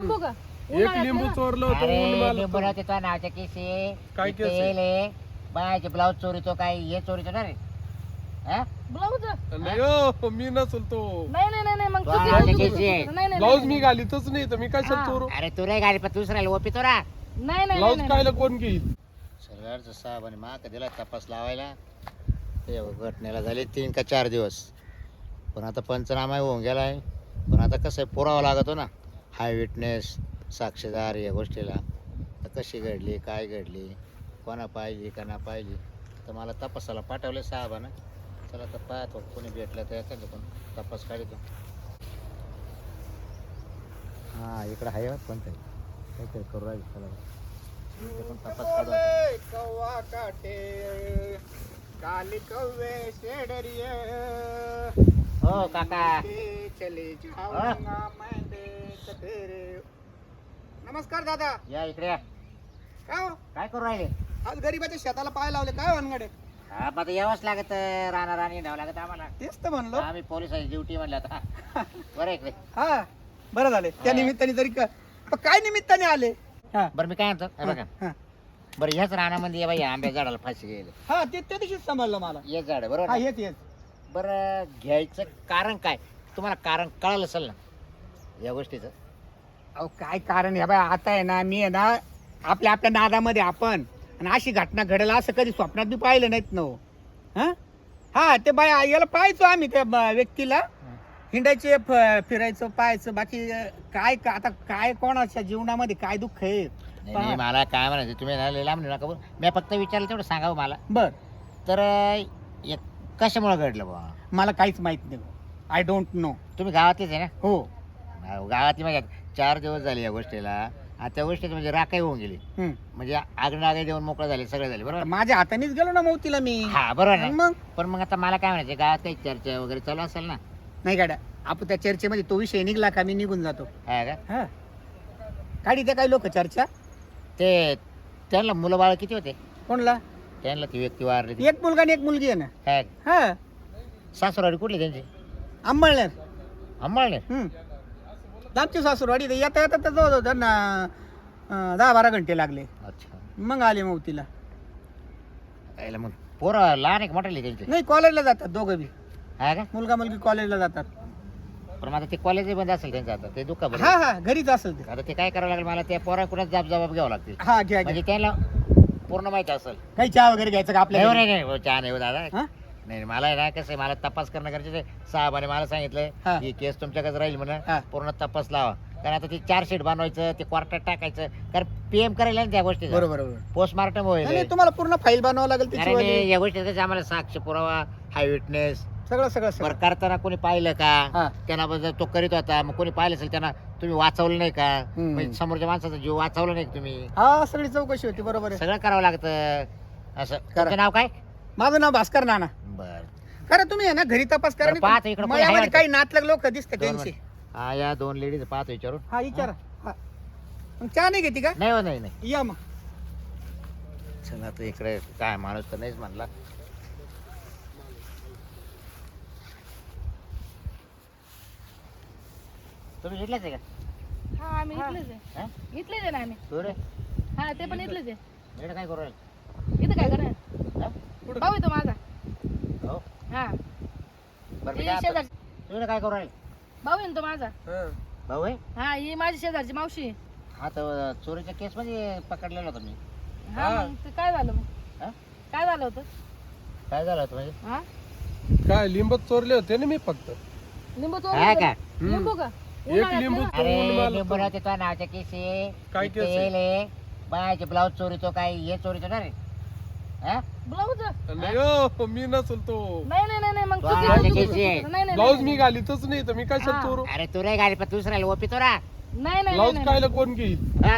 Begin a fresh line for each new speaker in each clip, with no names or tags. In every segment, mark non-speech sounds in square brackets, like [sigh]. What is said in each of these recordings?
लिंबू का?
एक लिंबू. चोरलं होतं ऊन
अरे नावाच्या केसी
काय केस आहे?
तेल आहे बायचे ब्लाऊज चोरीतो काय हे चोरीतो ना रे. हा?
ब्लाऊज?
नाही हो मी नसल तो.
नाही नाही नाही नाही मग
तो
चुकी-
आवाज
चुकी-
घ्यायची आहे.
नाही नाही
ब्लाऊज
नाही,
मी घालीतच नाही तर मी कशाला
हा.
चोरू?
अरे तू नाही घाली पण दुसऱ्याला ओपितो ना.
नाही नाही
ब्लाऊज
नाही,
कायला कोण घेईल?
सरकारचं साहेब आणि मा दिला तपास लावायला. ते घटनेला झाले तीन का चार दिवस. पण आता पंचनामा होऊन गेलाय. पण आता कसं आहे, पुरावा लागतो ना. हाय विटनेस साक्षीदार या गोष्टीला. तर कशी घडली काय घडली कोणा पाहिली का ना पाहिली तर मला तपासाला पाठवले साहेबानं. चला तर पाहतो कोणी भेटलं तर एखादं पण तपास काढतो. हां इकडं आहे कोणतरी. काहीतरी करू राहील चला पण तपास काढू आता.
कौवा काटे काली कौवे शेडरिय.
हो काका.
चले जाऊंगा मैं नमस्कार दादा.
या इकडे या.
काय हो?
काय करू राहिले?
आज गरीबाच्या शेताला पाय लावले काय वनगडे
हा मग आता यावंच लागत राणा राणी न्यावं लागत आम्हाला.
तेच तर म्हणलो.
आम्ही पोलिसांची ड्युटी म्हणलं आता. [laughs] बरं इकडे.
हा बरं झाले. त्या निमित्ताने तरी क- पण काय निमित्ताने आले? हा.
बरं मी काय म्हणतो? हे बघा.
हा.
बरं ह्याच रानामध्ये या बाई आंब्या झाडाला फाशी गेले.
हा ते त्या दिवशीच समजलं मला.
हे झाड बरोबर
हा
ना?
हेच हेच.
बरं घ्यायचं कारण काय? तुम्हाला कारण कळालं असेल ना या गोष्टीचं?
अहो काय कारण आहे? बाय आता आहे ना मी आहे ना आपल्या आपल्या नादामध्ये आपण. आणि अशी घटना घडेल असं कधी स्वप्नात बी पाहिलं नाहीत ना हो. हं? हा ते बाय याला पाहायचो आम्ही त्या ब- व्यक्तीला. हिंडायचे फ- फिरायचं पाहायचं बाकी काय का- आता काय कोणाच्या जीवनामध्ये काय दुःख आहे?
नाही,
पहा.
नाही, मला काय म्हणायचं तुम्ही ना लांब नेऊ नका बरं. मी फक्त विचारलं तेवढं सांगावं मला.
बर.
तर एक कशामुळे घडलं बा
मला काहीच माहीत नाही. आय डोंट नो
तुम्ही गावातलेच आहे ना?
हो.
गावातली म्हणजे चार दिवस झाले या गोष्टीला. आता त्या गोष्टीत म्हणजे राखाई होऊन गेली. म्हणजे आगनागे देऊन मोकळं झाले सगळे झाले. बरोबर?
माझ्या हातानेच गेलो ना मौतीला मी.
हा बरोबर ना.
मग
पण मग आता मला काय म्हणायचं गावात काही चर्चा वगैरे चालू असेल ना?
नाही गाड्या आपण त्या चर्चेमध्ये तो विषय निघला का मी निघून जातो.
हा का?
हा. काढी त्या काही लोक चर्चा?
ते त्यांना मुलं बाळ किती होते?
कोणला?
त्यांना ती व्यक्ती वारली ती.
एक मुलगा आणि एक मुलगी आहे ना. हा.
सासूरवाडी कुठली त्यांची?
अंबळनेर
अंबाळने
हम्म. आमची सासूरवाडी इथं येता येता तर जवळ त्यांना अं, दहा बारा घंटे लागले.
अच्छा.
मग आले मौतीला
यायला मग पोरं लहान एक मोठे त्यांचे
नाही कॉलेजला जातात दोघं बी.
हा का?
मुलगा मुलगी कॉलेजला जातात.
पण मग आता ते कॉलेज बंद असेल त्यांचं आता ते दुःख बरं.
हा हा घरीच असेल ते.
आता ते काय करावं लागेल मला त्या पोरा कुणाच जबाब जबाब घ्यावं लागतील?
हा घ्या घ्या.
म्हणजे त्यांना पूर्ण माहिती असेल.
काही चहा वगैरे घ्यायचं का
नाही हो,
आपल्या
नाही नाही हो, चहा नाही हो दादा.
हा?
नाही मला आहे ना कसं आहे मला तपास करणं गरजेचं आहे. साहेबाने मला सांगितलंय
हा.
ही केस तुमच्याकडे राहील
हा.
म्हणून पूर्ण तपास लावा. कारण आता ते चार्जशीट बनवायचं ते क्वार्टर टाकायचं. कारण पीएम करायला ना त्या गोष्टी
बरोबर बरोबर.
पोस्टमार्टम होईल.
नाही, तुम्हाला पूर्ण फाईल बनवावं लागेल त्याची
कारण
वाली.
या गोष्टी कसं आम्हाला साक्ष पुरावा हाय विटनेस
सगळं सगळं.
बरं
सगळं
करताना कोणी पाहिलं का? त्यांना बद्दल तो करीत होता. मग कोणी पाहिलं असेल त्यांना तुम्ही वाचवलं नाही का?
हम्म.
म्हणजे समोरच्या माणसाचा जीव वाचवला नाही का तुम्ही?
हा सगळी चौकशी होती बरोबर आहे.
सगळं करावं लागतं. असं. तुमचं नाव काय?
माझं नाव भास्कर नाना.
बर.
खरं तुम्ही आहे ना घरी तपास करा
बरं, पाहतो इकडं कोणी आहे
मळ्यामध्ये
वाटतं.
काही नातलग लोक दिसते
दोन
त्यांचे
हा या दोन लेडीज पाहतो विचारून.
हा विचारा. हा. मग चहा नाही घेते का?
नाही हो नाही नाही.
या मग.
चला आता इकडे काय माणूस तर नाहीच म्हणला. तुम्ही इथलाच आहे का?
हा आम्ही इथलेच
हा?
आहे इथलेच आहे ना आम्ही.
तू रे
हा ते पण इथलेच आहे.
इकडे काय करू राहिला?
इथं काय करणार
हा?
भाऊ येतो माझा.
हो. बरं मी काय आता-
शेजारची
तू इकडे काय करू राहील?
भाऊ येतो तो माझा.
भाऊ आहे?
हा ही माझी शेजारची मावशी आहे.
हा तर चोरीच्या केस मध्ये पकडलेला होता मी.
हा मग ते काय झालं मग?
हा?
काय झालं होतं?
काय झालं होतं म्हणजे?
हा?
काय लिंबत चोरले होते ना मी फक्त.
लिंबू
हा
चोरलं
का?
लिंबू का?
एक
उन्हाळ्यात
लिंबू
ना?
अरे
चोरून मला
लिंबू
तो-
नव्हते तो नावाच्या केसी
काय केस आहे?
आहे बायचे ब्लाऊज चोरीतो काय हे चोरीतो ना रे?
ब्लाऊज?
नाही हो मी नसल तो.
नाही नाही नाही नाही मग
घ्यायची.
नाही नाही
ब्लाऊज
नाही,
मी घालीतच नाही तर मी
हा.
चोरू
अरे तू रे गाडी पण दुसऱ्याला ना.
नाही नाही
ब्लाऊज
नाही,
कायला कोण घेईल?
हा?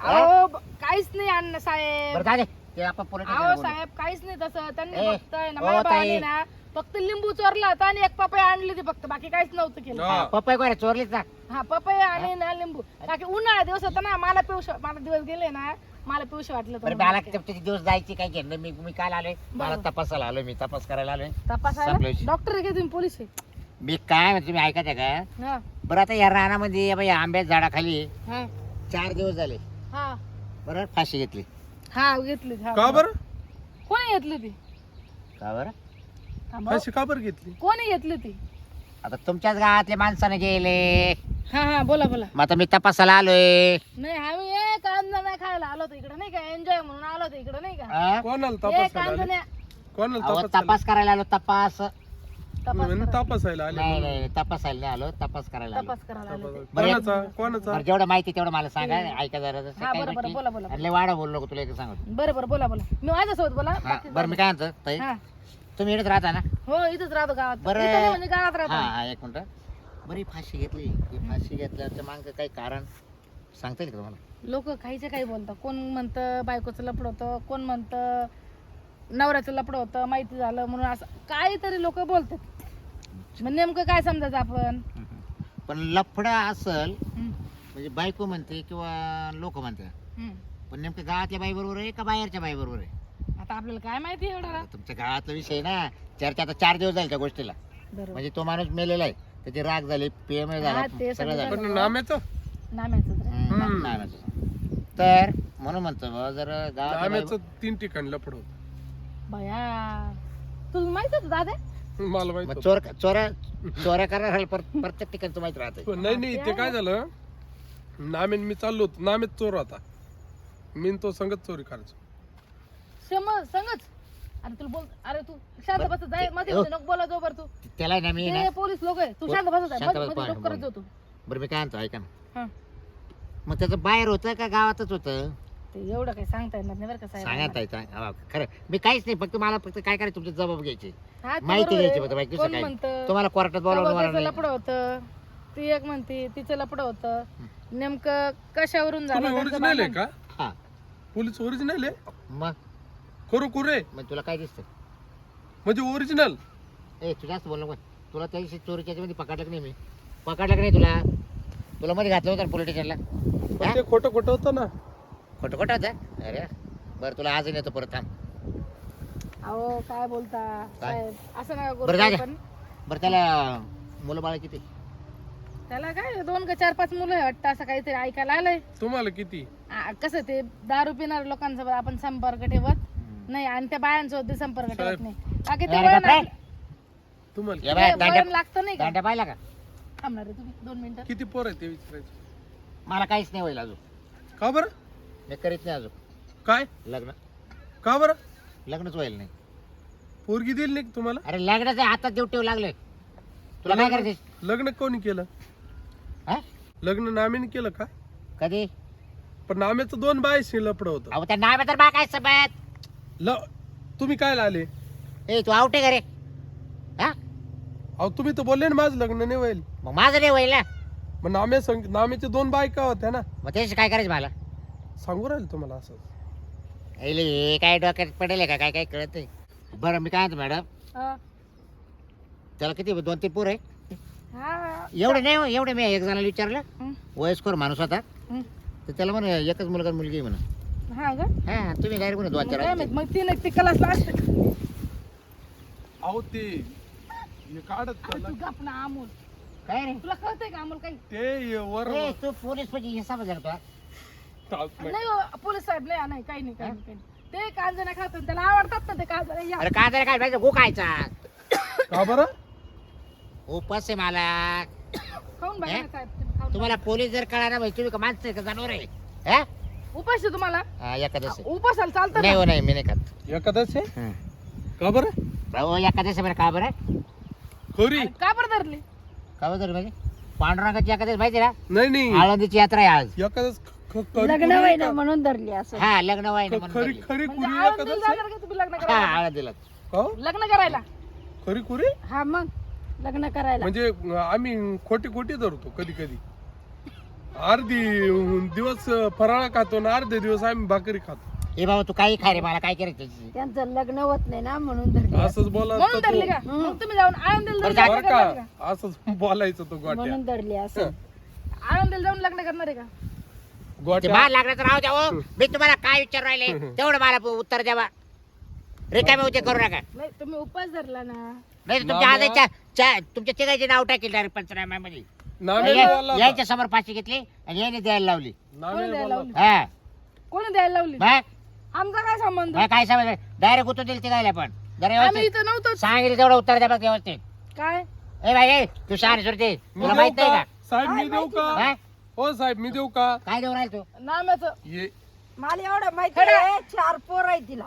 अहो ब- काहीच नाही अण्णा साहेब.
बरं जाऊ दे. ते आपण पोलीस
अहो
स्टेशनला बोलू.
साहेब काहीच नाही तसं. त्यांनी
ए,
फक्त आहे ना
ओ
माझ्या
ताई.
भावाने ना फक्त लिंबू चोरला होता आणि एक पपई आणली होती फक्त. बाकी काहीच नव्हतं केलं.
हा.
पप्पा चोरलीच ना.
हा पपई आणि ना लिंबू. बाकी उन्हाळा दिवस होता ना मला पिऊश मला दिवस गेले ना मला पिऊश वाटलं होतं
बरं मला. किती दिवस जायची काय घेणं मी मी काल आलोय. मला. तपासायला आलोय मी तपास करायला आलोय.
तपास
संपलं विषय.
डॉक्टर आहे का तुम्ही पोलीस आहे?
मी काय म्हणतो तुम्ही ऐकायचं का?
हा.
बरं आता या रानामध्ये या बाई आंब्याच्या झाडाखाली
हा.
चार दिवस झाले.
हा.
बरोबर फाशी घेतली.
हा घेतली हा.
का बरं?
कोणी घेतली ती?
का बरं?
थांबा.
अशी का बरं घेतली?
कोणी घेतली ती?
आता तुमच्याच गावातले माणसाने गेले.
हा हा बोला बोला.
मग आता मी तपासायला आलोय.
नाही आम्ही ए कांदा नाही खायला आलो होतो इकडे नाही का? एन्जॉय म्हणून आलो होतो इकडे नाही का?
हा?
कोणाला
ए
तपासायला
कांदा
आले?
नाही.
कोणाला
अहो,
तपासायला
तपास करायला आलो तपास.
तपास
म्हणे
करा.
तपासायला आले
नाही
म्हणून.
नाही तपासायला नाही आलो तपास करायला आलो.
तपास करायला आले ते.
कोणाचा? कोणाचा?
बरं जेवढं माहिती तेवढं मला सांगा. ऐका जरा जसं
हा
काय
बरं बरं
गोष्टी.
बोला बोला
आणि लय वाढा बोललो तुला एक सांगतो.
बरं बरं बोला बोला. मी माझ्यासोबत बोला.
हा
बाकी
बरं मी काय म्हणतो ताई?
हा.
तुम्ही इकडेच राहता ना?
हो इथंच राहतो गावात.
बरं.
इथं नाही म्हणजे गावात
हा
राहतो
हा एक मिनिट. बरं फाशी घेतली. ही फाशी घेतल्याच्या मागं काही कारण सांगता येईल का तुम्हाला?
लोक काहीचे काही बोलतात. कोण म्हणतं बायकोचं लपड होतं कोण म्हणतं नवऱ्याचं लपड होतं माहिती झालं म्हणून असं काहीतरी लोक बोलतात. मग नेमकं काय समजायचं आपण?
पण लफडा असल
हम्म,
म्हणजे बायको म्हणते किंवा लोक म्हणते.
हम्म.
पण नेमकं गावातल्या बाई बरोबर आहे का बाहेरच्या बाई बरोबर आहे?
आता आपल्याला काय माहिती एवढा?
आता तुमच्या गावातला विषय ना. चर्चा आता चार दिवस झाले त्या गोष्टीला.
बरोबर.
म्हणजे तो माणूस मेलेला आहे. त्याची राग झाली पीएम
हा,
झाला
ते
सगळं
सगळं
झालं.
पण नाम्याचं?
नाम्याचं तर.
हम्म. तर म्हणून म्हणतो बुवा, जर बाई-
तीन ठिकाणी लपड होत.
बया तुला माहीत होतं दादा?
मला माहीत
मग
होतं.
चोर चोऱ्या चोऱ्या करणार प्रत्येक ठिकाणी तुम्हाला माहीत राहते
पण नाही नाही ते काय झालं? नामेन मी चाललो होतो. नामेत चोर होता. मी न तो संगत चोरी करायचो.
समज संगच अरे तुला बोल अरे तू शांत बस जायमध्ये
हो.
नको बोला तू.
त्याला ना मी ना
ते पोलीस लोक आहे तू शांत बस
शांत
मध्ये
बस,
मध्ये
बोल.
करत जातो
बरं मी काय म्हणतो ऐका ना.
हा.
मग त्याचं बाहेर होतं का गावातच होतं?
ते एवढं काही सांगता येणार नाही बरं का
सांगा
साहेब
ताई सांग- हा, खरं. मी काहीच नाही फक्त मला फक्त काय करायचं तुमचे जबाब घ्यायचे.
हा, ते
माहिती
बरोबर
घ्यायची
आहे.
दुसरं
कोण
काय
म्हणतं?
तुम्हाला कोर्टात बोलावलं
त्याचं. लपड होतं. ती एक म्हणते तिचं लपड होतं. नेमकं कशावरून झालं?
तुम्ही
त्यांचं
ओरिजिनल आहे
भांडण.
का?
हा.
पोलीस ओरिजिनल आहे?
मग?
खरो कुरे
मग तुला काय दिसतं
म्हणजे ओरिजिनल
ए तू जास्त बोल नको. तुला त्या दिवशी चोरीच्या मध्ये पकडलं की नाही मी? पकडलं की नाही तुला? तुला मध्ये घातलं होतं पोलीस स्टेशनला
ते खोटं खोटं होतं ना.
खोटं खोटं होतं? अरे बरं तुला आज येतो परत थांब.
अहो काय बोलता?
काय?
साहेब असं नका
बरं जा
करू
घ्या.
पण
बरं त्याला मुलं बाळ किती?
त्याला काय दोन का चार पाच मुलं आहे वाटतं असं काहीतरी ऐकायला आलंय.
तुम्हाला किती?
आ, कसं ते दारू पिणार लोकांसोबत आपण संपर्क ठेवत. नाही आणि त्या बायांसोबत संपर्क ठेवत. नाही. बाकी ते
अरे
वळण
बापरे.
आपलं-
तुम्हाला
बाय दांड्या
लागतं नाही का?
दांड्या पाहिला का?
थांबणार आहे तुम्ही दोन मिनिटं.
किती पोर आहे ते विचारायचं?
मला काहीच नाही होईल अजून.
का बरं?
मी करीत नाही अजून.
काय?
लग्न.
का बरं?
लग्नच होईल नाही.
पोरगी दिली नाही का तुम्हाला?
अरे लग्नाचे हातात देऊ ठेव लागले. तुला काय करायचं
लग्न कोणी केलं?
हा?
लग्न नामेने केलं का?
कधी?
पण नाम्याचं दोन बायशी लपड होतं.
अहो त्या नाव तर बा काय सबत
ल तुम्ही काय आले?
ए तू आवटे का रे? हा?
अहो तुम्ही तर बोलले ना माझं लग्न नाही होईल.
मग माझं नाही होईल ना?
मग नामे संग नामेचे दोन बायका होत्या ना.
मग त्याची काय करायचं मला?
सांगू राहील तुम्हाला असं?
ऐले हे काय डोक्यात पडेल का? काय काय कळत नाही. बरं मी काय म्हणतो मॅडम?
हा.
त्याला किती दोन तीन पोर आहे?
हा.
एवढे नाही हो, एवढे मी एक जणाला विचारलं.
हं,
वयस्कर माणूस होता.
हं.
तर त्याला म्हणे एकच मुलगा आणि मुलगी आहे म्हणा.
हा
हा तुम्ही डायरेक्ट दोन
मग
चार
काय
आहेत.
माहीत, मग तीन ते क्लासला असते
अहो ते हे काढत
तू गप ना अमोल.
काय रे?
तुला कळतंय का अमोल काही?
ते वर
ए, तू पोलीस म्हणजे हे? का
नाही हो, पोलीस साहेब नाही नाही काही नाही काही नाही काही नाही. ते कांजना खातात त्याला आवडतात ना ते कांजना या.
अरे का जरा काय पाहिजे गो खायचा.
का बरं?
उपास आहे मला.
खाऊन बघा? ना साहेब तुम्ही खाऊन
तुम्हाला पोलीस जर कळणार म्हणजे तुम्ही का माणसं आहे का जनावर आहे? हा?
उपास आहे तुम्हाला?
हा एकादशी.
उपासाला चालतं
नाही
ना?
हो नाही मी नाही खात.
आहे
हं.
का बरं?
भाऊ एकादशी बरं का बरं?
खरी.
का बरं धरली?
का बरं म्हणजे? पांडुरंगाची एकादशी माहिती ना?
नाही नाही.
आळंदीची यात्रा आहे आज.
खरी
लग्न? ना म्हणून धरली असं.
हा लग्न
ख- खरी खरी
म्हणजे
कुरी
आळंदीला
एखादच आहे
जाणार का तुम्ही लग्न
हा
करायला?
आळंदीला
का?
लग्न करायला?
खरी कुरी
हा मग. लग्न करायला.
म्हणजे आम्ही खोटी खोटी धरतो कधी कधी अर्धी दिवस फराळा खातो ना अर्धे दिवस आम्ही भाकरी खातो.
ए बाबा तू काही खा रे मला काय करायचं त्याची?
त्यांचं लग्न होत नाही ना म्हणून धरली
असंच बोलायचं
म्हणून धरली का?
तो
मग तुम्ही जाऊन आळंदीला
बरं,
जाऊन
बरं
लग्न करणार आहे
का? असंच बोलायचं तो गोट्या.
म्हणून धरली असं.
आळंदीला जाऊन लग्न करणार आहे का?
ते
गोट्या.
मला लागलं तर राहू द्या हो. मी तुम्हाला काय विचार राहिले तेवढं मला उत्तर द्यावा. रिकामे होते करू नका.
नाही तुम्ही उपास धरला ना.
नाही तर तुमच्या आजच्या चा- तुमच्या तिघाचे नाव टाकेल डायरेक्ट पंचनाम्यामध्ये.
बोलला होता.
यायच्या समोर फाशी घेतली आणि याने द्यायला लावली.
बोलला?
हा.
कोणी द्यायला लावली?
मग
आमचा काय संबंध?
मग काय समज डायरेक्ट उतरून दिली ती गायला पण. जरा
आम्ही
व्यवस्थित.
इथं नव्हतो.
सांगितलं तेवढं उत्तर द्या बघ व्यवस्थित.
काय?
ए ए, तू शहाणी सुरते.
मी
तुला
देऊ
माहीत नाही
का? साहेब मी देऊ का?
हा?
हो साहेब मी देऊ का?
काय देऊ राहील तू?
नाम्याचं.
ये.
मला एवढं माहिती? आहे चार पोर आहे तिला.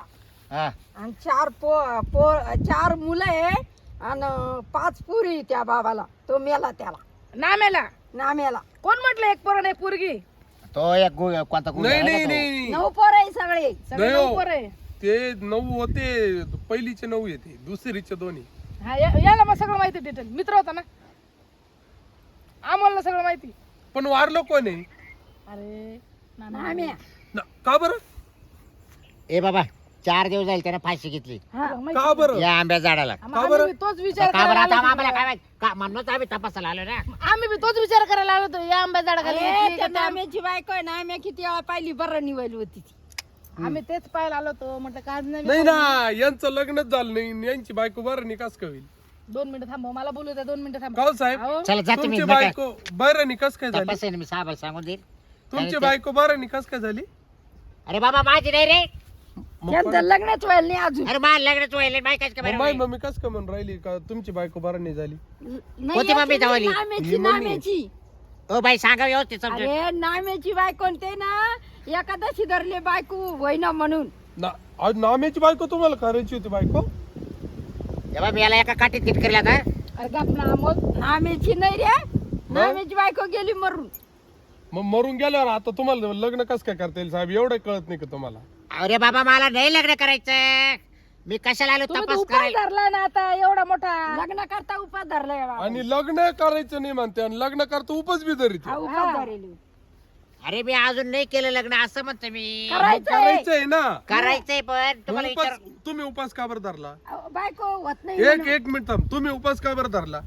हा.
आणि चार पो पोर चार मुलं आहे आणि पाच पुरी त्या बाबाला. तो मेला त्याला.
नाम्याला.
नाम्याला.
कोण म्हटलं एक पोरण एक पोरगी?
तो एक गु कोणता
नाही नाही? नाही
नऊ पोर आहे सगळे.
सगळे
नाही हो.
नऊ पोरं आहे.
ते नऊ होते पहिलीचे नऊ येते दुसरीचे दोन्ही.
हा या- याला मग सगळं माहिती डिटेल मित्र होता ना? आम्हाला सगळं माहिती.
पण वारलं कोण आहे?
अरे नाम्या.
नाम्या.
ना- का बरं?
ए बाबा. चार दिवस झाले त्याने फाशी घेतली.
हा, माहिती.
का बरं
या आंब्या झाडाला.
का
आम्ही
बरं?
तोच विचार
का बरं?
करायला
आता
आलो
आम्हाला. काय माहीत? का म्हणूनच आम्ही तपासायला आलो ना.
आम्ही बी तोच विचार करायला आलो होतो. या आंब्या झाडाखाली घेतली का त्या-
नाम्याची बायको आहे नाम्या किती वेळा पाहिली बरं निवडली होती ती.
आम्ही तेच पाहायला आलो होतो. म्हटलं काय नाही
नाही ना यांचं लग्नच झालं नाही. यांची बायको बरं निकास का होईल
दोन मिनिटं थांबव. मला बोलू द्या दोन मिनिटं थांबव.
साहेब
अहो,
चला जाते मी
तुमची
काय?
बायको बरं निकास काय झाली?
ना मी साहेबाला सांगून देईल
तुमची बायको बरं निकास काय झाली?
अरे बाबा माझी नाही रे.
त्यांचं लग्नच व्हायला नाही अजून.
अरे माझं लग्नच व्हायला माहिती काय का
मग
बरं
माय? मम्मी कस का म्हणून राहिली का? तुमची बायको बरं नाही झाली.
नाही
कोणती मम्मी
याची
धावली?
नाम्याची
ही मम्मी.
नाम्याची.
ओ बाई सांगा व्यवस्थित समजून.
अरे नाम्याची बायको आणि ते ना एकादशी धरले बायको होईना म्हणून.
ना आज नाम्याची बायको तुम्हाला करायची होती बायको?
जेव्हा मी याला एका काठीत किट केला का
अरे गप ना अमोल
नाम्याची नाही रे. नाम्याची बायको गेली मरून.
मग मरून गेल्यावर आता तुम्हाला लग्न कस काय करता येईल साहेब? एवढं कळत नाही का तुम्हाला?
अरे बाबा मला नाही लग्न करायचं मी कशाला आलो
तुम्ही तर
तपास
उपाय
करायला
धरला ना आता एवढा मोठा.
लग्न करता उपास धरलाय बाबा.
आणि लग्न करायचं नाही म्हणते आणि लग्न करता उपच बी धरीत
हा उपास धरेल.
अरे मी अजून नाही केलं लग्न असं म्हणतो मी.
करायचंय.
करायचंय ना.
करायचंय पण
मग
तुम्हाला
उपास
विचार
तुम्ही उपास का बरं धरला?
अहो, बायको होत नाही
एक. एक मिनिट थांब. तुम्ही उपास का बरं धरला?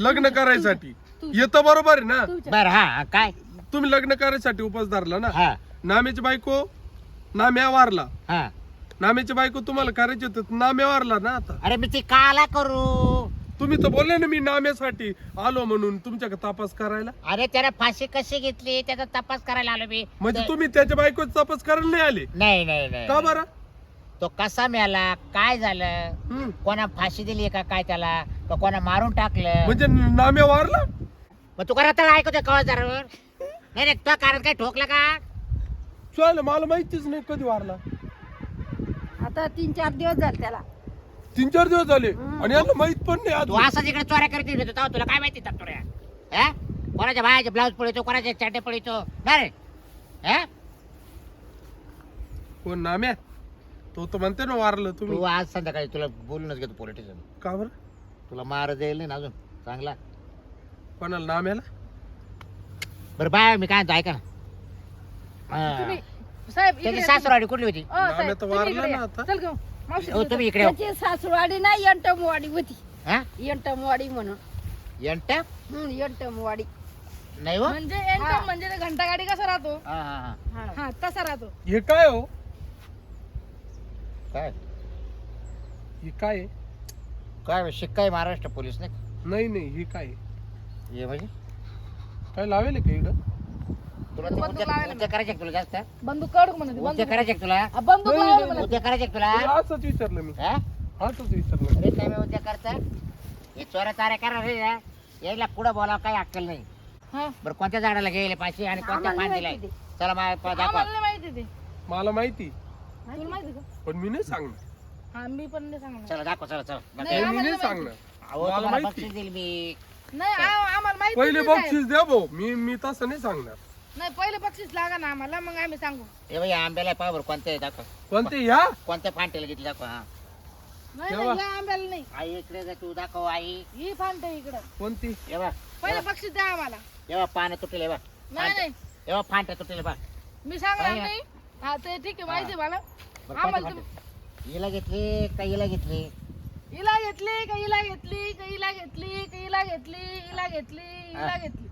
लग्न करायसाठी. येतं बरोबर आहे ना.
बर हा हा, काय?
तुम्ही लग्न करायसाठी उपास धरला ना.
हा.
बायको नाम्या वारला.
हा.
नाम्याची बायको तुम्हाला करायची होती नाम्या वारला ना आता.
अरे मी ती काला करू.
तुम्ही तर बोलले ना मी नाम्यासाठी आलो म्हणून तुमच्याकडे तपास करायला?
अरे त्याला फाशी कशी घेतली? त्याचा तपास करायला आलो मी.
म्हणजे
ते-
तुम्ही त्याच्या बायकोचा तपास करायला नाही आले?
नाही नाही नाही.
का बरं?
तो कसा मिळाला काय झालं. कोणा फाशी दिली का काय त्याला? का कोणा मारून टाकलं?
म्हणजे नाम्या वारला?
मग तू करत ऐकतो कळजारावर नाही नाही तुला कारण काय ठोकलं का?
चालेल मला माहितीच नाही कधी वारला.
आता तीन चार दिवस झाले त्याला.
तीन चार दिवस झाले. आणि यांना माहीत पण नाही
तू
आज
असं तिकडे चोऱ्या करत तेव्हा तुला काय माहिती तत्तोऱ्या हा? कोणाच्या बायाचे ब्लाऊज पळतो कोणाचे चड्डे पळतो? ना रे. हा?
कोण नाम्या? तो तर म्हणते ना वारलं
तू
तुम्ही
आज संध्याकाळी तुला बोलूनच घेतो पोलिटिशियन
का बरं?
तुला मार जाईल नाही ना अजून? चांगला.
कोणाला नाम्याला?
बरं बाय मी काय म्हणतो ऐका ना.
तुम्ही साहेब इकडे
त्याची
या.
सासूरवाडी कुठली होती?
अ, साहेब,
नाम्या तर
तुम्ही
वारला
इकडे
ना
या.
आता.
चल घेऊ मावशी
हो तुम्ही इकडे हो.
त्याची सासूवाडी ना यंटमवाडी होती.
हा?
यंटमवाडी म्हणून.
यंट?
हम्म, यंटमवाडी.
नाही हो?
म्हणजे एंटम म्हणजे ते घंटा गाडी कसा राहतो?
हा हा हा.
हा तसा राहतो.
हे काय हो?
काय?
हे काय? आहे?
काय शिक्काय महाराष्ट्र पोलीस नाही
नाही नाही हे काय? आहे?
ये म्हणजे?
काय लावेल का इकडं?
तुला ते
बंदूक
उद्या
लावायला
उद्या करायचे का तुला जास्त?
बंदूक काढू म्हणते
उद्या
बंदूक.
करायचे का तुला?
हा, बंदूक
नाही,
लावायला
नाही,
म्हणते.
उद्या करायचे का तुला?
हे असंच विचारलं मी.
हा?
असंच विचारलं
अरे काय मी उद्या करता? हे चोऱ्या चाऱ्या करणार रे यायला पुढं बोलावं काही अक्कल नाही.
हा.
बरं कोणत्या झाडाला गेले पाचशे आणि कोणत्या
आम्हाला
पान
नाही
दिलाय
माहिती
चला मला प- दाखवा.
आम्हाला नाही माहिती ते.
मला माहिती.
तुला माहिती का?
पण मी नाही सांगणार.
हा मी पण नाही सांगणार.
चला दाखवा चला चला.
नाही,
मी
आम्हाला
नाही
माहिती.
सांगणार.
अहो
मला
तुम्हाला
माहिती.
बक्षीस देईल मी.
नाही आ- आम्हाला माहिती
पहिले
नाही, साहेब.
बक्षीस द्या भाऊ. मी मी तसं नाही सांगणार.
नाही पहिले बक्षीस लागा ना आम्हाला मग आम्ही सांगू.
हे बाई आंब्याला पाहा बरं कोणत्या दाखवा.
कोणते या?
कोणत्या फांटेला घेतली दाखवा हा.
नाही
तेव्हा?
नाही या आंब्याला नाही.
आई इकडे जा तू दाखव आई.
ही फांट इकडं.
कोणती?
येवा
पहिले बक्षीस द्या आम्हाला.
येवा पानं तुटले बा
नाही नाही.
येवा फांट्या तुटले बा
मी सांगणार
नाही,
नाही. हा ते ठीक आहे माहिती आहे मला.
बरं,
आम्हाला
कोणत्या
तुम-
फांट्या? हिला घेतली का हिला घेतली?
हिला घेतली का हिला घेतली? का हिला घेतली? का हिला घेतली? हिला घेतली? हिला
हा.
घेतली.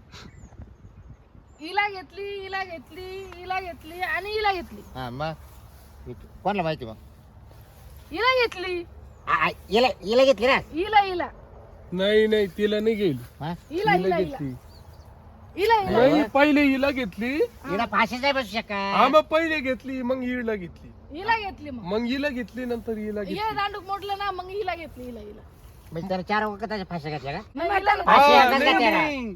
हिला घेतली हिला घेतली हिला घेतली आणि हिला घेतली.
हा मग. कोणाला माहिती मग?
हिला घेतली.
आ, आ, हिला हिला घेतली ना?
हिला हिला.
नाही नाही तिला नाही गेली
हा?
हिला हिला हिला
घेतली.
हिला हिला.
नाही पहिले हिला घेतली.
हिला फाशीच नाही बसू
हा
शकत
मग पहिले घेतली मग हिला घेतली.
हिला घेतली मग.
मग हिला घेतली नंतर हिला
ये
घेतली.
दांडूक मोडलं ना मग हिला घेतली हिला हिला.
म्हणजे त्याला चार त्याच्या फाशी घातल्या का?
हिला.
फाशी
हा, नाही. नाही.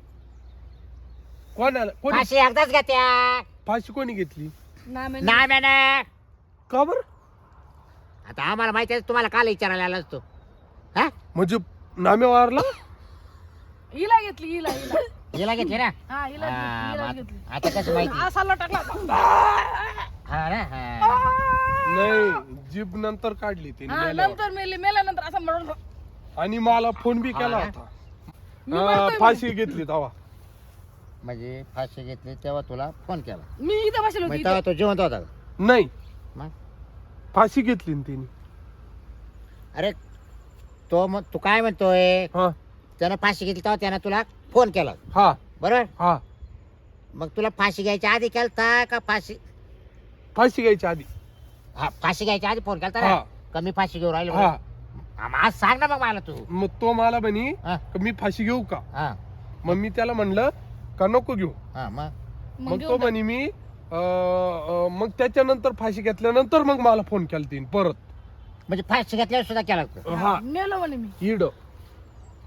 कोणाला कोणी
फाशी एकदाच घ्या
फाशी कोणी घेतली?
ना मी-
नाही मॅने
का बर?
आता आम्हाला माहिती आहे तुम्हाला काल विचारायला आला असतो. हा?
म्हणजे नामे वारला?
हिला घेतली हिला हिला.
हिला घेतली ना?
हा हिला
हा,
हिला
मग
घेतली.
आता कसं माहिती?
असा लटकला
हा ना? हा.
नाही जीभ नंतर काढली तिने
हा
मेल्यावर.
नंतर मेली मेल्यानंतर असं म्हणून
आणि मला फोन बी केला
हा.
होता.
मी
फाशी घेतली तवा
म्हणजे फाशी घेतली तेव्हा तुला फोन केला.
मी इथं बसलो होती
म्हणजे
इथं.
तेव्हा तो जिवंत होता का?
नाही.
मग?
फाशी घेतली ना तिने.
अरे तो मग तू काय म्हणतोय?
हा.
त्यानं फाशी घेतली तेव्हा त्यानं तुला फोन केला.
हा.
बरोबर?
हा.
मग तुला फाशी घ्यायच्या आधी केलता का फाशी?
फाशी घ्यायची आधी.
हा फाशी घ्यायच्या आधी फोन केलता
हा.
ना कमी फाशी घेऊन राहिलो.
हा.
हा, मग आज सांग ना मग मला तू.
मग तो मला म्हणे
हा.
का मी फाशी घेऊ का?
हा.
मग मी त्याला म्हणलं का नको घेऊ?
हा मग
मग
तो. म्हणे मी अं, अं, मग त्याच्यानंतर फाशी घेतल्यानंतर मग मला फोन केला तिने परत.
म्हणजे फाशी घेतल्यावर सुद्धा केला.
हा.
मेलो म्हणे मी.
इड.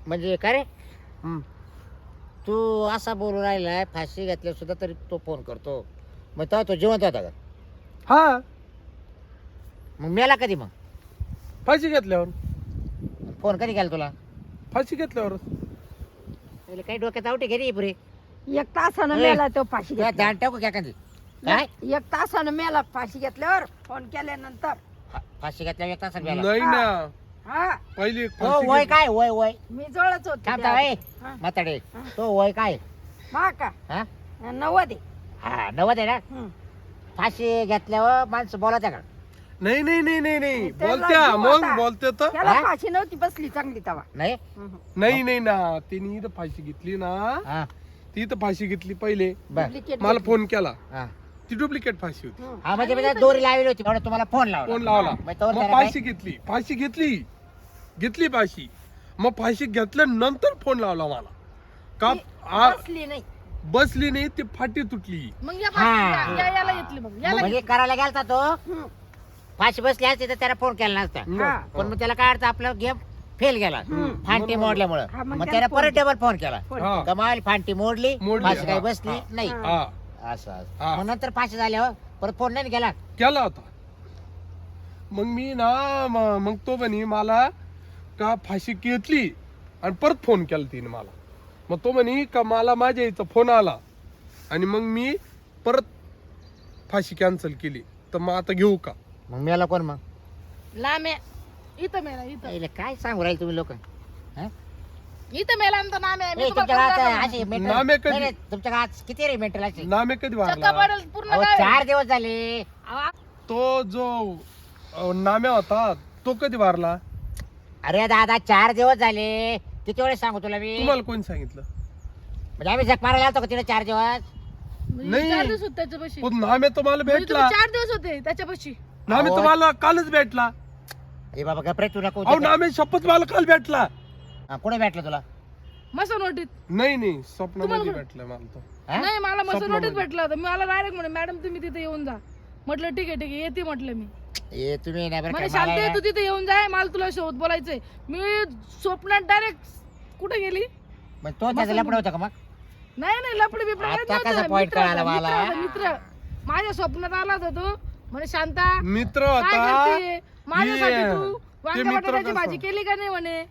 म्हणजे का रे?
हम्म.
तू असा बोलू राहिलाय फाशी घेतल्यावर सुद्धा तरी तो फोन करतो. मग तेव्हा तो जिवंत होता का?
हा.
मग मेला कधी मग?
फाशी घेतल्यावर.
फोन कधी केला तुला?
फाशी घेतल्यावर.
पहिले काही डोक्यात आवटे घरी पुरे.
एक तासानं
ए,
मेला तो फाशी
तुला टाकू काय?
एक तासानं मेला फाशी घेतल्यावर फोन केल्यानंतर.
फा- फाशी घेतल्यावर एक तासात मेला.
नाही ना.
हा
पहिली
तो
फाशी
वय
घेतली.
काय? वय वय.
मी जवळच होते हा.
म्हाताडे
हा.
तो वय काय?
मा का?
हा?
नव्वद आहे.
हा नव्वद आहे ना. फाशी घेतल्यावर माणसं बोलत का?
नाही नाही नाही नाही नाही.
त्याला
बोलत्या
जीव
मग. बोलते तर.
त्याला
हा?
फाशी नव्हती बसली चांगली तवा
नाही?
नाही नाही ना. तिने इथं फाशी घेतली ना.
हा.
ती इथं फाशी घेतली पहिले.
बर.
मला फोन केला.
हा.
ती डुप्लिकेट फाशी होती.
हा. म्हणजे मी दोरी लावली होती म्हणून तुम्हाला फोन लावला.
फोन लावला.
मग तोवर
मग
त्याला काय?
फाशी घेतली. फाशी घेतली. घेतली फाशी. मग फाशी घेतल्यानंतर फोन लावला मला. का आ-
नाही.
बसली नाही ती फाटी तुटली.
मग या
हा.
फाशी- या- याला घेतली मग. याला
म्हणजे करायला गेलता तो. फाशी बसली असती तर त्याला फोन केला नसता.
हा.
पण मग त्याला काय अर्थ आपला गेम फेल गेला. फांटी मोडल्यामुळं.
हा, मग
मग
त्याला
परत डबल फोन केला.
हा.
कमाल फांटी मोडली
मोडली,
फाशी काही
हा,
बसली
हा.
नाही.
हा.
असं असं.
हा.
मग नंतर फाशी झाल्यावर परत फोन नाही केला?
केला होता. मग मी ना म- मग तो म्हणे मला का फाशी घेतली आणि परत फोन केला तिने मला. मग तो म्हणे का मला माझ्या इथं फोन आला आणि मग मी परत फाशी कॅन्सल केली. तर मग आता घेऊ का?
मग मेला कोण मग?
लांब इथं मेला इथं.
काय सांगू राहिले तुम्ही लोक?
इथं मेला नंतर नामे मी
तुमच्या
तुम्हाला
गावात
सांगणार
असे
ना.
mental-
नामे कधी?
नाही, नाही, तुमच्या गावात किती रे मेंटल असे?
नामे कधी
चक्का
वाढला
पडेल पूर्ण
अहो,
गाव आहे.
चार दिवस झाले.
अहो,
तो जो अ, नाम्या होता तो कधी वारला
अरे दादा चार दिवस झाले. किती वेळेस सांगू तुला मी?
तुम्हाला कोणी सांगितलं?
म्हणजे आम्ही झक मारायला आलतो का तिने चार दिवस?
नाही.
चार दिवस होते त्याच्यापाशी.
पण नामे तो मला
म्हणजे
भेटला.
चार दिवस होते त्याच्यापाशी.
नामे. तुम्हाला कालच भेटला.
ए बाबा गपरे तू नको
अहो नामे शपथ मला काल भेटला.
हा, कुठे भेटलं तुला?
मसनवटीत
नाही नाही स्वप्नामध्ये
तुम्हाला-
भेटला मला तो.
हा?
नाही मला मसनवटीत
स्वप्नामध्ये.
भेटला होता. मला डायरेक्ट म्हणे मॅडम तुम्ही तिथे येऊन जा. म्हटलं ठीक आहे ठीक आहे येते म्हटलं मी.
ए तुम्ही नाही बरं मला
शांती
आहे
तू
ना-
तिथे येऊन जाय मला तुला शोध बोलायचंय. मी स्वप्नात डायरेक्ट कुठे गेली?
मग तो त्याचा लपड होता का मग?
नाही नाही लपडी बिपडी
आता
काहीच
कसा
नव्हतं.
point
मित्र
कळाला
होता,
मला?
मित्र होता, मित्र. माझ्या स्वप्नात आला होता तो. म्हणे शांता
मित्र
काय
होता?
करते? माझ्यासाठी. तू वांगे बटाट्याची? भाजी केली का नाही म्हणे?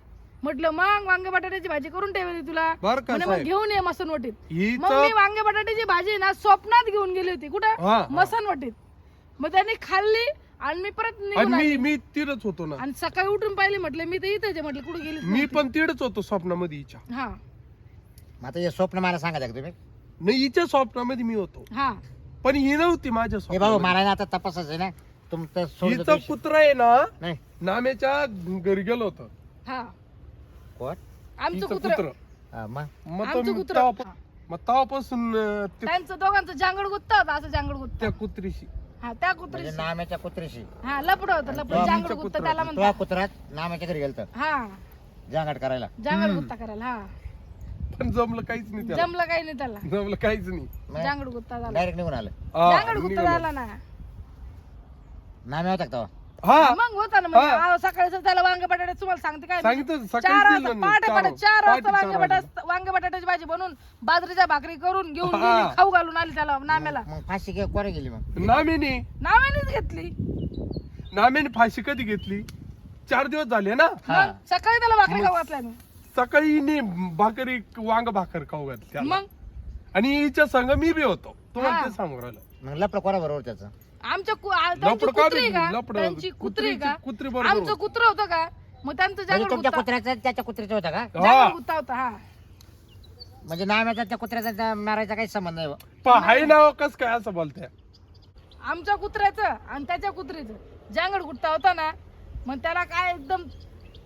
म्हटलं मग वांगे बटाट्याची भाजी करून ठेवली तुला.
बर का
म्हणे मग घेऊन ये मसनवटीत. मग मी वांगे बटाट्याची भाजी ना स्वप्नात घेऊन गेली होती. कुठं?
हा.
मसनवटीत. मग त्यांनी खाल्ली आणि मी परत
मी. मी तिडच होतो ना.
आणि सकाळी उठून पाहिली म्हटलं मी तर इथेच आहे. म्हटलं कुठे गेली
मी पण तिडच होतो स्वप्नामध्ये हिच्या.
हा.
मग आता हे स्वप्न मला सांगा तुम्ही.
नाही हिच्या स्वप्नामध्ये मी होतो.
हा.
पण ही नव्हती माझ्या
हे बाबा
स्वप्नामध्ये.
मला आता तपासायचं आहे ना. तुमचं
हिचा. कुत्रा आहे ना
नाही.
नामेच्या घरी गेलो होतं.
हा.
कोण?
आमचं
हिचं
कुत्र
कुत्र
हा, मग?
मग
आमचं
तो
कुत्र
तेव्हा- मग तेव्हापासून अं, ते-
त्यांचं दोघांचं जांगड गुत्ता होता असं जांगड गुत्ता.
त्या कुत्रीशी.
हा त्या
म्हणजे
कुत्रीशी
नाम्याच्या कुत्रीशी.
हा लपड होतं लपड. जांगड गुत्ता
कुत्रं
त्याला म्हणतात.
नाम्याच्या घरी गेलत?
हा.
जांगाट करायला.
जांगड गुत्ता करायला हा.
पण जमलं काहीच नाही त्याला.
जमलं काही नाही त्याला.
जमलं काहीच नाही.
जांगड गुत्ता झाला.
डायरेक्ट निघून आलं.
हा,
जांगड गुत्ता
निघालो.
झाला ना.
नामे होता का तेव्हा
हा.
मग होता ना म्हणजे
हा.
सकाळी जर त्याला वांगे बटाटे तुम्हाला सांगते काय मी?
सांगितलं
चार
सकाळी
वाजता
दिलं
पहाटे चार
पहाटे
वाजता
चार
वांगे
वाजता.
बटाट वांगे बटाट्याची भाजी बनवून बाजरीच्या भाकरी करून घेऊन
हा.
गेली खाऊ घालून आली त्याला नाम्याला.
मग फाशी घे कोणी गेली मग?
नामेनी
नाम्यानेच घेतली.
नामेनी फाशी कधी घेतली? चार दिवस झाले ना.
हा.
मग सकाळी त्याला भाकरी खाऊ घातल्या मी.
सकाळी नी भाकरी वांग भाकर खाऊ घातली त्याला.
मग?
आणि हिच्या संग मी बी होतो. तुम्हाला
हा.
ते सांगू राहिलं.
मग लपलं कोणा बरोबर त्याचं?
आमच्या कु- आ- त्यांची
लफडं का
कुत्री का?
लफडं-
त्यांची कुत्री का?
कुत्रीची- कुत्री बरोबर
आमचं
होतं.
कुत्र होतं का? मग त्यांचं
म्हणजे तुमच्या कुत्र्याचं त्याच्या कुत्र्याचं होता का?
हा.
गुत्ता होता हा.
म्हणजे नाम्याचा त्या कुत्र्याचा? त्या मारायचा काही संबंध नाही बुवा.
हाय कस काय असं बोलते?
आमच्या कुत्र्याचं आणि त्याच्या कुत्रीचं जांगड गुट्टा होता ना मग त्याला काय एकदम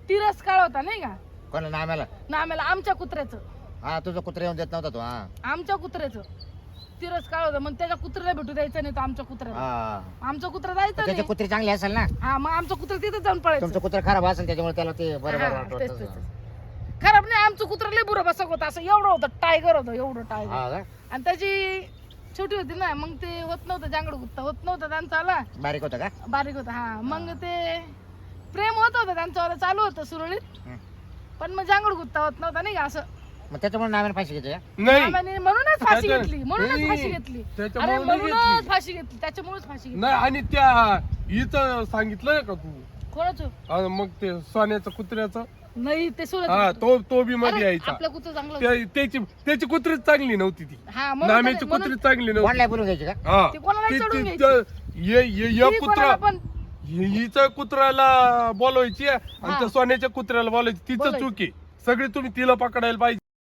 तिरस्कार होता नाही का?
कोणा नाम्याला?
ना आम्हाला आमच्या कुत्र्याचं.
हा तुझा कुत्रा येऊन देत नव्हता तो हा.
आमच्या कुत्र्याचं. तिरस्कार होता. मग त्याच्या कुत्र्याला भेटू द्यायचं नाही तो आमच्या कुत्र्याला.
हा.
आमचं कुत्र जायचं
त्याची
नाही.
कुत्री चांगली असेल ना?
हा मग आमचं कुत्र तिथं जाऊन पळायचं.
तुमचं कुत्र खराब असेल त्याच्यामुळे त्याला ते बरोबर
हा,
वाटत
तेच,
होतं.
तेच, तेच. खराब नाही आमचं कुत्र लय बुरं बसक होतं. असं एवढं होतं टायगर होतं एवढं टायगर
हा
आणि त्याची छोटी होती ना मग ते होत नव्हतं जांगड गुत्ता. होत नव्हतं त्यांचा आला.
बारीक होता का?
बारीक होता हा. मग ते प्रेम होत होतं त्यांच्यावर चालू होतं सुरळीत.
हं.
पण मग जांगड गुत्ता होत नव्हता नाही का असं.
मग त्याच्यामुळे नाम्याने फाशी घेतली का?
नाही.
म्हणूनच फाशी
त्याच्या-
घेतली म्हणूनच
नाही,
फाशी घेतली.
त्याच्यामुळे
अरे
नाही
म्हणूनच
घेतली.
फाशी घेतली. त्याच्यामुळेच फाशी घेतली.
नाही आणि त्या हिचं सांगितलं का तू?
कोणाचं?
हा, मग ते सोन्याचं कुत्र्याचं?
नाही ते
हा. तो तो बी मध्ये यायचा.
आपलं कुत्र चांगलं होतं.
त्या- त्याची त्याची कुत्री चांगली नव्हती ती.
हा म्हणून
नाम्याची
त्याने- म्हणून
कुत्री चांगली नव्हती.
कोणला बोलून घ्यायची का?
हा.
ती कोणाला
ती-
चढून
ती-
घ्यायची.
त्या- ये- ये- या
ती
कुत्रा
पण
हिच्या कुत्र्याला बोलवायची आणि
हा.
त्या सोन्याच्या कुत्र्याला बोलायची तिचं. चुकी सगळी तुम्ही तिला पकडायला पाहिजे.